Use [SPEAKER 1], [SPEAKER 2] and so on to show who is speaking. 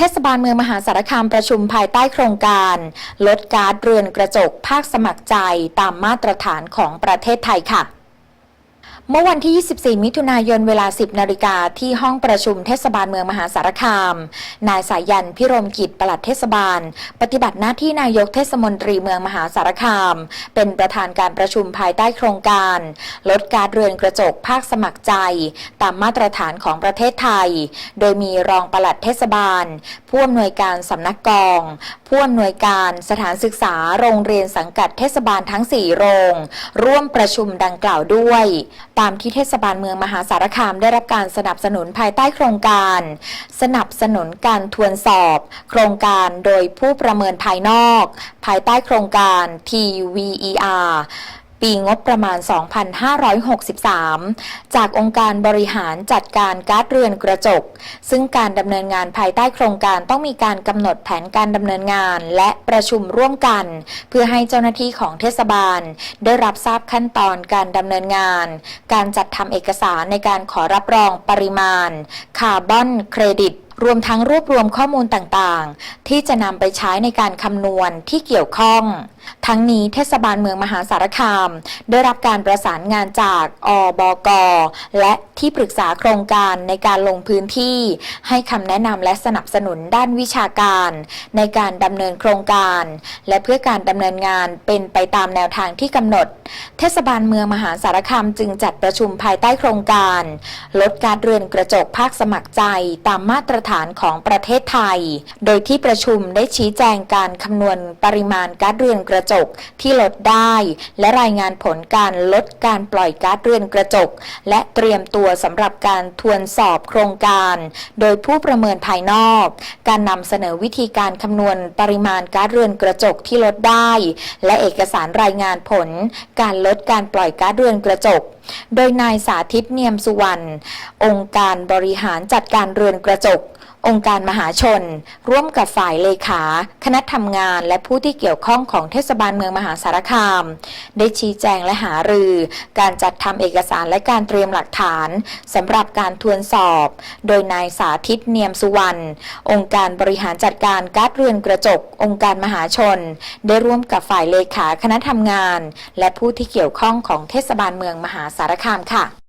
[SPEAKER 1] เทศบาลเมืองมหาสารคามประชุมภายใต้โครงการ ลดก๊าซเรือนกระจกภาคสมัครใจตามมาตรฐานของประเทศไทยค่ะ เมื่อวันที่ 24 มิถุนายน เวลา 10 นาฬิกาที่ห้องประชุมเทศบาลเมืองมหาสารคาม นายสายันพิรมกิจปลัดเทศบาล ปฏิบัติหน้าที่นายกเทศมนตรีเมืองมหาสารคาม เป็นประธานการประชุมภายใต้โครงการ ลดการเรือนกระจกภาคสมัครใจ ตามมาตรฐานของประเทศไทย โดยมีรองปลัดเทศบาล ผู้อำนวยการสำนักกอง ผู้อำนวยการสถานศึกษาโรงเรียนสังกัดเทศบาลทั้ง 4 โรง ร่วมประชุมดังกล่าวด้วยตามที่เทศบาลเมืองมหาสารคามได้รับการสนับสนุนภายใต้โครงการ สนับสนุนการทวนสอบ โครงการโดยผู้ประเมินภายนอก ภายใต้โครงการ TVER ปีงบประมาณ 2,563 จากองค์การบริหารจัดการก๊าซเรือนกระจก ซึ่งการดำเนินงานภายใต้โครงการต้องมีการกำหนดแผนการดำเนินงานและประชุมร่วมกัน เพื่อให้เจ้าหน้าที่ของเทศบาล ได้รับทราบขั้นตอนการดำเนินงาน การจัดทำเอกสารในการขอรับรองปริมาณ คาร์บอนเครดิตรวมทั้งรวบรวมข้อมูลต่างๆ ที่จะนำไปใช้ในการคำนวณที่เกี่ยวข้อง ทั้งนี้เทศบาลเมืองมหาสารคาม ได้รับการประสานงานจากอบก และที่ปรึกษาโครงการในการลงพื้นที่ ให้คำแนะนำและสนับสนุนด้านวิชาการ ในการดำเนินโครงการ และเพื่อการดำเนินงานเป็นไปตามแนวทางที่กำหนด เทศบาลเมืองมหาสารคามจึงจัดประชุมภายใต้โครงการ ลดการเรือนกระจกภาคสมัครใจตามมาตรฐานของประเทศไทย โดยที่ประชุมได้ชี้แจงการคำนวณปริมาณกาซเรือนกระระจกที่ลดได้ และรายงานผลการลดการปล่อยก๊าซเรือนกระจก และเตรียมตัวสำหรับการทวนสอบโครงการ โดยผู้ประเมินภายนอก การนำเสนอวิธีการคำนวณปริมาณก๊าซเรือนกระจกที่ลดได้ และเอกสารรายงานผล การลดการปล่อยก๊าซเรือนกระจก โดยนายสาธิตเนียมสุวรรณองค์การบริหารจัดการเรือนกระจก องค์การมหาชน ร่วมกับฝ่ายเลขา คณะทำงานและผู้ที่เกี่ยวข้องของเทศบาลเมืองมหาสารคาม ได้ชี้แจงและหารือ การจัดทำเอกสารและการเตรียมหลักฐานสำหรับการทวนสอบ โดยนายสาธิตเนียมสุวรรณองค์การบริหารจัดการก๊าซเรือนกระจก องค์การมหาชน ได้ร่วมกับฝ่ายเลขาคณะทำงาน และผู้ที่เกี่ยวข้องของเทศบาลเมืองมหาสารคามค่ะ